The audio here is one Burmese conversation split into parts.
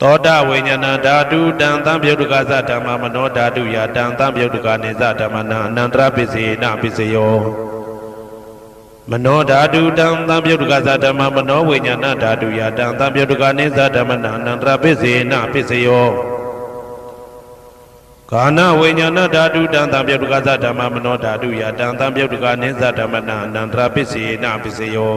သောတာဝိညာဏဓာတုတံသံပြုတ်တကသဓမ္မမနောဓာတုယတံသံပြုတ်တကနေသဓမ္မနံအနန္တရပစ္စယေနပစ္စယောမနောဓာတုတံသံပြုတ်တကသဓမ္မမနောဝိညာဏဓာတုယတံသံပြုတ်တကနေသဓမ္မနံအနန္တရပစ္စေနပစ္စယောကာနဝိညာဏဓာတုတံသံပြုတ်တကသဓမ္မမနောဓာတုယတံသံပြုတ်တကနေသဓမ္မနံအနန္တရပစ္စေနပစ္စယော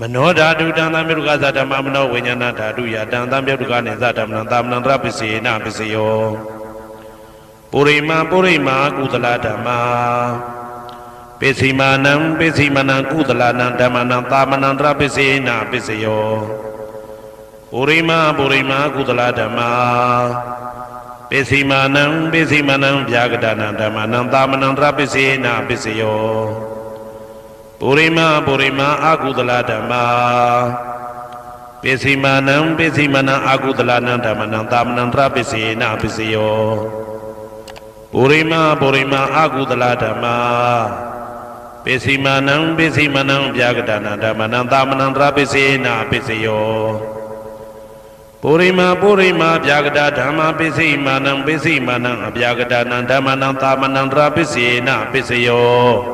မနောဓာတုတံသံမြုကသဓမ္မမနောဝိညာဏဓာတုယတံသံမြုကနေသဓမ္မနံသာမဏံတရပစ္စေနပစ္စယောပုရိမာပုရိမာကုသလဓမ္မာပိစီမာနံပိစီမနံကုသလနံဓမ္မနံသာမဏံတရပစ္စေနပစ္စယောပုရိမာပုရိမာကုသလဓမ္မာပိစီမာနံပိစီမနံဗျာကတနံဓမ္မနံသာမဏံတရပစ္စေနပစ္စယော ပုရိမာပုရိမာအာကုသလဓမ္မာပိစီမာနံပိစီမနံအာကုသလနံဓမ္မနံသာမဏံတရပစ္စေနပစ္စယောပုရိမာပုရိမာအာကုသလဓမ္မာပိစီမာနံပိစီမနံဗျာကတနာဓမ္မနံသာမဏံတရပစ္စေနပစ္စယောပုရိမာပုရိမာဗျာကတဓမ္မာပိစီမာနံပိစီမာနံအဗျာကတနံဓမ္မနံသာမဏံတရပစ္စေနပစ္စယော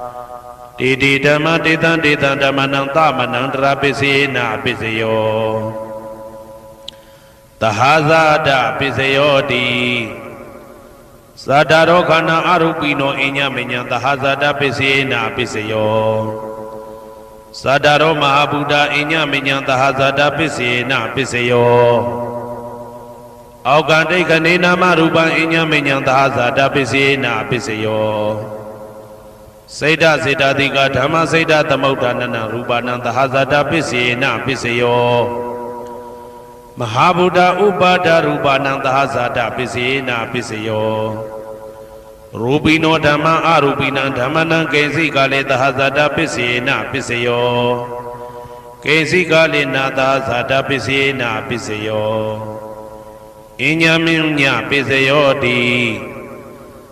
တေတိဓမ္မတေတံတေတံဓမ္မနံသမနံတရာပစ္စေနပစ္စယောတဟာဇာတပစ္စယောတိသာတာရောခန္ဓာအရုပိနောအညမညံတဟာဇာတပစ္စေနပစ္စယောသာတာရောမဟာဗုဒ္ဓအညမညံတဟာဇာတပစ္စေနပစ္စယောအောက်ကတိတ်ခနေနာမရူပံအညမညံတဟာဇာတပစ္စေနပစ္စယော စေတစေတတိကဓမ္မစေတသမုဋ္ဌာနနရူပနံသဟဇာတပစ္စေနပစ္စယောမဟာဗုဒ္ဓဥပါဒရူပနံသဟဇာတပစ္စေနပစ္စယောရူပိနောဓမ္မအရူပိနံဓမ္မနံကေစီကလေသဟဇာတပစ္စေနပစ္စယောကိဉ္စီကာလိနာသာဇာတပစ္စေနာပစ္စယောအညမင်းညပစ္စယောတိ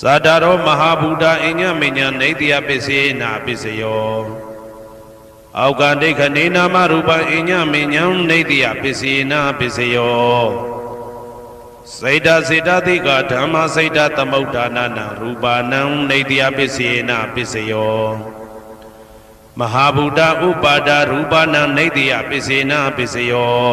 သတ္တရောမဟာဗုဒ္ဓအညမဉ္ဉံနေတယပစ္စယေနပစ္စယောအောက်ကဒိဋ္ဌနေနာမရူပအညမဉ္ဉံနေတယပစ္စယေနပစ္စယောစေတစေတသိကဓမ္မစေတသမုဋ္ဌာနာနရူပါနံနေတယပစ္စယေနပစ္စယောမဟာဗုဒ္ဓဥပါဒရူပနာနေတယပစ္စေနာပစ္စယော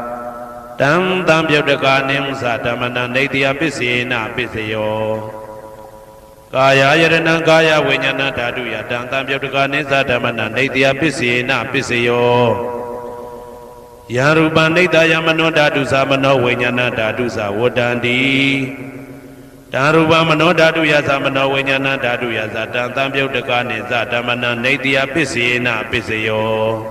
တံတံပြုတ်တကာနိသဓမ္မနံနေတယပစ္စေနပစ္စယောကာယယရဏံကာယဝိညာဏဓာတုယတံတံပြုတ်တကာနိသဓမ္မနံနေတယပစ္စေနပစ္စယောယံရူပံနေတယမနောဓာတုသမနောဝိညာဏဓာတုသဝတ္တန္တိတံရူပမနောဓာတုယသမနောဝိညာဏဓာတုယသတံတံပြုတ်တကာနိသဓမ္မနံနေတယပစ္စေနပစ္စယော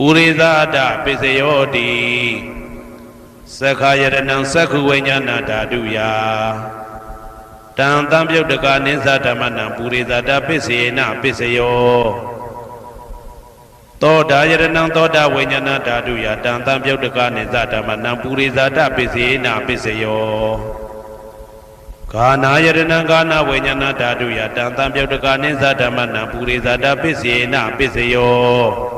ပုရိသဒပစ္စယောတိသက္ခာယရဏံသက္ခုဝိညာဏဓာတုယာတံတံပြုတ်တကာနိသဓမ္မနံပုရိသဒပစ္စေနပစ္စယောသောတာယရဏံသောတာဝိညာဏဓာတုယာတံတံပြုတ်တကာနိသဓမ္မနံပုရိသဒပစ္စေနပစ္စယောဂာနာယရဏံဂာနာဝိညာဏဓာတုယာတံတံပြုတ်တကာနိသဓမ္မနံပုရိသဒပစ္စေနပစ္စယော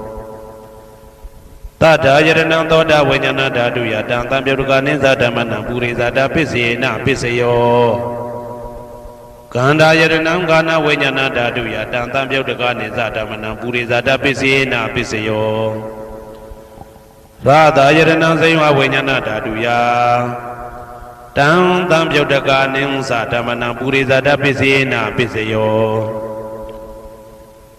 တထာယရဏံသောတာဝိညာဏဓာတုယတံတံပြုတ်ကနိသဓမ္မနံပုရိသတာပစ္စေနပစ္စယောကန္တာယရဏံကာနဝိညာဏဓာတုယတံတံပြုတ်ကနိသဓမ္မနံပုရိသတာပစ္စေနပစ္စယောရာသာယရဏစိမ့်ဝဝိညာဏဓာတုယတံတံပြုတ်တကာနိသဓမ္မနံပုရိဇာတပစ္စေနပစ္စယော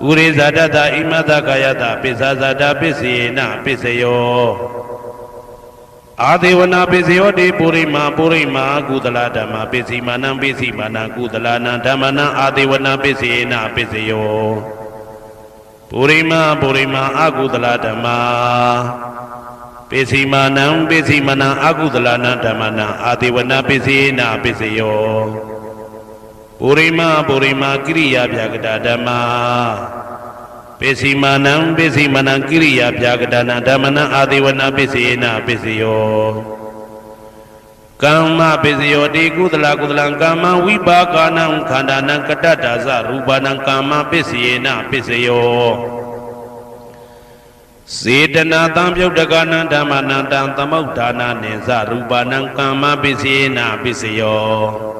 ပုရိဇာတတဣမတကာယတပိစ္ဆာဇာတပစ္စယေနပစ္စယောအာဒေဝနာပစ္စယောတိပုရိမာပုရိမာကုသလဓမ္မပစ္စည်းမာနံပစ္စည်းမာနံကုသလနံဓမ္မနံအာဒေဝနာပစ္စယေနပစ္စယောပုရိမာပုရိမာအကုသလဓမ္မာပိစီမာနံပိစီမနံအကုသလနံဓမ္မနံအာတိဝနပိစီနာပိစယော ပုရိမပုရိမကိရိယာဗျာကတာဓမ္မာပိစီမာနံပိစီမနံကိရိယာဗျာကတာနံဓမ္မနံအာတိဝနပိစီနာပိစယောကမ္မပိစယောတိကုသလကုသလံကမ္မဝိပါကာနံခန္ဓာနံကတ္တတာဇရူပနံကမ္မပိစီနာပိစယောစေတနာတံပြုတ်တကနံဓမ္မနံတံသမုဋ္ဌာနာနိသရူပနံကမ္မပစ္စေနာပစ္စယော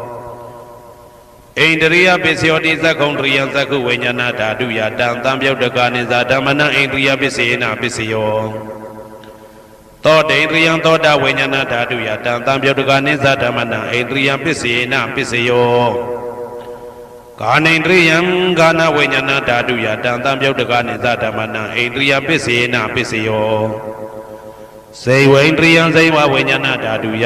ဣန္ဒရိယပစ္စယောတိသက္ကုံတရိယသက္ကုဝိညာဏဓာတုယတံတံပြုတ်တကနိသဓမ္မနံဣန္ဒရိယပစ္စေနပစ္စယောသောတေန္ဒရိယသောတဝိညာဏဓာတုယတံတံပြုတ်တကနိသဓမ္မနံဣန္ဒရိယပစ္စေနပစ္စယောကာနိန္ဒရိယံကာနဝိညာဏဓာတုယတံတံပြုတ်တကနိသဓမ္မနံဣန္ဒရိယပစ္စေနပစ္စယောစေဝိန္ဒရိယံစေဝဝိညာဏဓာတုယ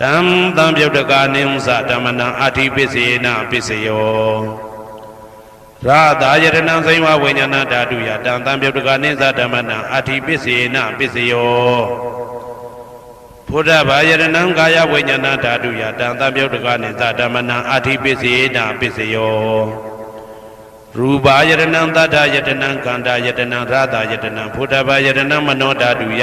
တံတံပြုတ်တကနိသဓမ္မနံအဋ္ဌိပစ္စေနာပစ္စယောရာသာယရဏံဇိဝဝိညာဏဓာတုယတံတံပြုတ်တကနိသဓမ္မနံအဋ္ဌိပစ္စေနာပစ္စယောဘုဒ္ဓဘာယရဏံကာယဝိညာဏဓာတုယတံတံပြုတ်တကနိသဓမ္မနံအဋ္ဌိပစ္စေနာပစ္စယောရူပါယရဏံတတ္ထယတနံကန္တာယတနံရာသာယတနံဘုဒ္ဓဘာယရဏံမနောဓာတုယ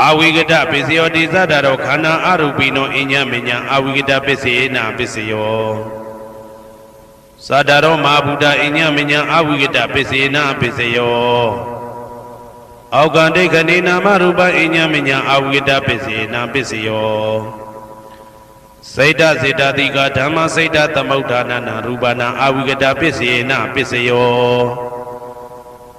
အာဝိကတပစ္စယောတိသတ္တရောခန္ဓာအရူပိနောအညမညာအာဝိကတပစ္စေနာပစ္စယောသတ္တရောမဟာဗုဒ္ဓအညမညာအာဝိကတပစ္စေနာပစ္စယောအောက်ကံဒိဋ္ဌိနာမရူပအညမညာအာဝိကတပစ္စေနာပစ္စယောစိတ်တစေတတိကဓမ္မစိတ်တသမုဋ္ဌာနနာရူပနာအာဝိကတပစ္စေနာပစ္စယော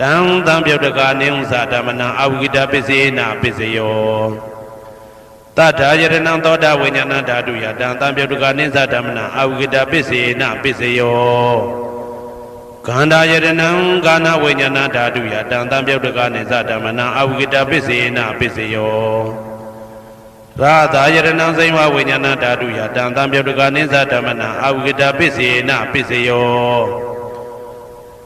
တံတံပြုတ်တကနိဥ္စဓမ္မနံအဝိကတပစ္စေနာပစ္စယောတတ္ထာယရဏံသောတာဝိညာဏဓာတုယတံတံပြုတ်တကနိသဓမ္မနံအဝိကတပစ္စေနာပစ္စယောခန္ဓာယရဏံကာနဝိညာဏဓာတုယတံတံပြုတ်တကနိသဓမ္မနံအဝိကတပစ္စေနာပစ္စယောရာသာယရဏံစိမဝိညာဏဓာတုယတံတံပြုတ်တကနိသဓမ္မနံအဝိကတပစ္စေနာပစ္စယော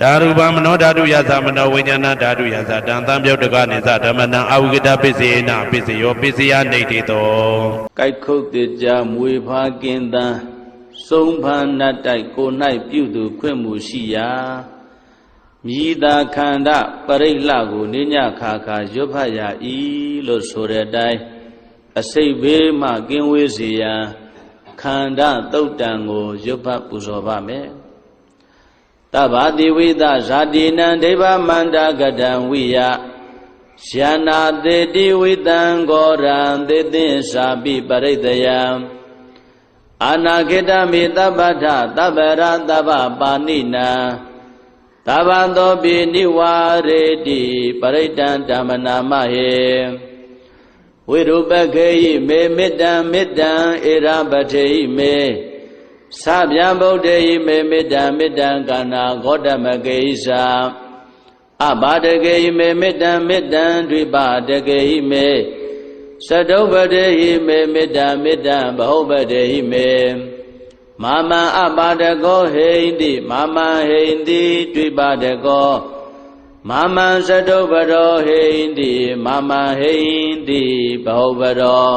ဓာရူပမနောဓာတုယသမနောဝိညာဏဓာတုယသတံတံပြုတ်တကနိသဓမ္မနံအဝိကတပစ္စေနာပစ္စယောပစ္စယနေတိတောကိုက်ခုတ်တေကြမွေဖားကင်းတန်းစုံဖန်နတ်တိုက်ကို၌ပြုသူခွင့်မှုရှိရာမြည်သာခန္ဓာပရိလှကိုနိညခါခါရွတ်ဖတ်ရဤလို့ဆိုတဲ့အတိုင်းအစိတ်ဘေးမှကင်းဝေးစေရန်ခန္ဓာတုတ်တံကိုရွတ်ဖတ်ပူဇော်ပါမယ် တဗ္ဗတိဝိသဇာတိနံဒိဗ္ဗမန္တကတံဝိယယနာတေတိဝိတံဂောရံသေသင်္စာပိပရိတယံအာနာခေတမိတပ္ပထတပ္ပရတပ္ပပါဏိနံသဗ္ဗံသောပိနိဝါရေတိပရိတံဓမ္မနာမဟေဝိရုပခေယိမေမေတ္တံမေတ္တံဧရပထေယိမေ သဗျံဗုဒ္ဓေယိမေမေတ္တံမေတ္တံကာနာဂေါတမကေယိသာအဘာတကေယိမေမေတ္တံမေတ္တံဒွိပါတကေယိမေသတုပတေဟိမေမေတ္တံမေတ္တံဘဟုပတေဟိမေမာမံအပါဒကောဟိန္တိမာမံဟိန္တိဒွိပါဒကောမာမံသတုပရောဟိန္တိမာမံဟိန္တိဘဟုပရော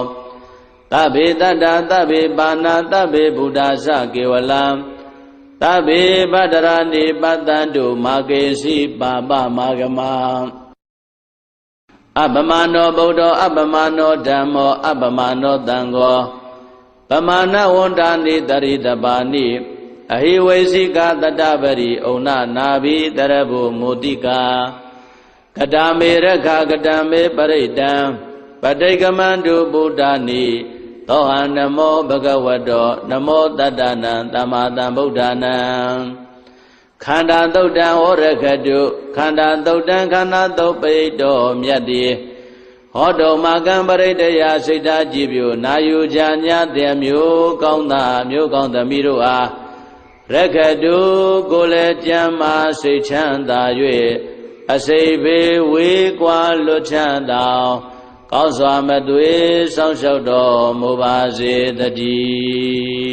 သဗ္ဗေတတ္တသဗ္ဗေပါဏသဗ္ဗေဘုဒ္ဓသကေဝလံသဗ္ဗေပတ္တရာနိပတ္တံတုမာကေစီပါပမာဂမံအပမနောဗုဒ္ဓအပမနောဓမ္မောအပမနောသံဃောပမာဏဝန္တာနိတရိတပါဏိအဟိဝေစီကတတပရိဩနနာဘိတရဘုမုတိကာကတာမေရခကတံမေပရိတံပဋိကမန္တုဗုဒ္ဓနိ သောဟံနမောဘဂဝတောနမောတတ္တနံသမ္မာသမ္ဗုဒ္ဓနံခန္ဓာသုတ်တံဟောရခတုခန္ဓာသုတ်တံခန္ဓာသုတ်ပိတောမြတ်တိဟောတုမာကံပရိတယစိတ်ဓာကြည်ပြုနာယူကြညာတဲ့မျိုးကောင်းသာမျိုးကောင်းသမီးတို့အားရခတုကိုလည်းကြမ်းမာစိတ်ချမ်းသာ၍အစိဘေဝေကွာလွတ်ချမ်းသာ ကောင်းစွာမသွေစောင့်ရှောက်တော်မူပါစေတည်း